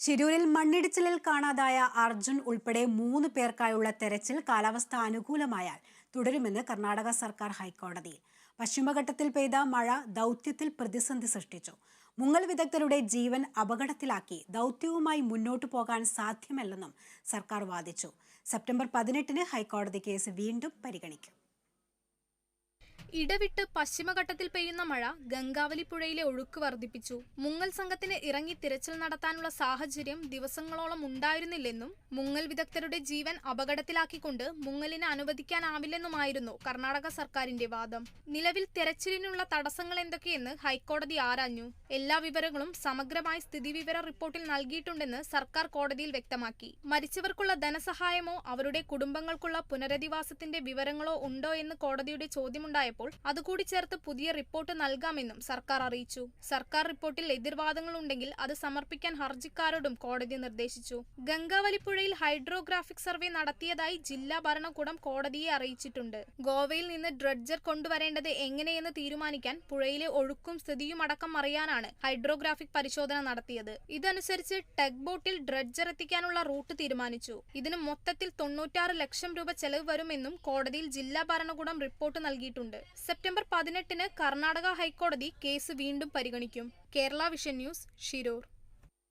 ശിരൂരിൽ മണ്ണിടിച്ചിലിൽ കാണാതായ അർജുൻ ഉൾപ്പെടെ മൂന്ന് പേർക്കായുള്ള തെരച്ചിൽ കാലാവസ്ഥ അനുകൂലമായാൽ തുടരുമെന്ന് കർണാടക സർക്കാർ ഹൈക്കോടതിയിൽ. പശ്ചിമഘട്ടത്തിൽ പെയ്ത മഴ ദൗത്യത്തിൽ പ്രതിസന്ധി സൃഷ്ടിച്ചു. മുങ്ങൽ വിദഗ്ധരുടെ ജീവൻ അപകടത്തിലാക്കി ദൗത്യവുമായി മുന്നോട്ടു പോകാൻ സാധ്യമല്ലെന്നും സർക്കാർ വാദിച്ചു. സെപ്റ്റംബർ പതിനെട്ടിന് ഹൈക്കോടതി കേസ് വീണ്ടും പരിഗണിക്കും. ഇടവിട്ട് പശ്ചിമഘട്ടത്തിൽ പെയ്യുന്ന മഴ ഗംഗാവലി പുഴയിലെ ഒഴുക്ക് വർദ്ധിപ്പിച്ചു. മുങ്ങൽ സംഘത്തിന് ഇറങ്ങി തിരച്ചിൽ നടത്താനുള്ള സാഹചര്യം ദിവസങ്ങളോളം ഉണ്ടായിരുന്നില്ലെന്നും മുങ്ങൽ വിദഗ്ധരുടെ ജീവൻ അപകടത്തിലാക്കിക്കൊണ്ട് മുങ്ങലിന് അനുവദിക്കാനാവില്ലെന്നുമായിരുന്നു കർണാടക സർക്കാരിന്റെ വാദം. നിലവിൽ തെരച്ചിലിനുള്ള തടസ്സങ്ങൾ എന്തൊക്കെയെന്ന് ഹൈക്കോടതി ആരാഞ്ഞു. എല്ലാ വിവരങ്ങളും സമഗ്രമായി സ്ഥിതിവിവര റിപ്പോർട്ടിൽ നൽകിയിട്ടുണ്ടെന്ന് സർക്കാർ കോടതിയിൽ വ്യക്തമാക്കി. മരിച്ചവർക്കുള്ള ധനസഹായമോ അവരുടെ കുടുംബങ്ങൾക്കുള്ള പുനരധിവാസത്തിന്റെ വിവരങ്ങളോ ഉണ്ടോ എന്ന് കോടതിയുടെ ചോദ്യമുണ്ടായപ്പോൾ അതുകൂടി ചേർത്ത് പുതിയ റിപ്പോർട്ട് നൽകാമെന്നും സർക്കാർ അറിയിച്ചു. സർക്കാർ റിപ്പോർട്ടിൽ എതിർവാദങ്ങൾ ഉണ്ടെങ്കിൽ അത് സമർപ്പിക്കാൻ ഹർജിക്കാരോടും കോടതി നിർദ്ദേശിച്ചു. ഗംഗാവലിപ്പുഴയിൽ ഹൈഡ്രോഗ്രാഫിക് സർവേ നടത്തിയതായി ജില്ലാ ഭരണകൂടം കോടതിയെ അറിയിച്ചിട്ടുണ്ട്. ഗോവയിൽ നിന്ന് ഡ്രഡ്ജർ കൊണ്ടുവരേണ്ടത് എങ്ങനെയെന്ന് തീരുമാനിക്കാൻ പുഴയിലെ ഒഴുക്കും സ്ഥിതിയും അടക്കം അറിയാനാണ് ഹൈഡ്രോഗ്രാഫിക് പരിശോധന നടത്തിയത്. ഇതനുസരിച്ച് ടെഗ് ബോട്ടിൽ ഡ്രഡ്ജർ എത്തിക്കാനുള്ള റൂട്ട് തീരുമാനിച്ചു. ഇതിന് മൊത്തത്തിൽ തൊണ്ണൂറ്റാറ് ലക്ഷം രൂപ ചെലവ് വരുമെന്നും കോടതിയിൽ ജില്ലാ ഭരണകൂടം റിപ്പോർട്ട് നൽകിയിട്ടുണ്ട്. സെപ്റ്റംബർ പതിനെട്ടിന് കർണാടക ഹൈക്കോടതി കേസ് വീണ്ടും പരിഗണിക്കും. Kerala vision news Shirur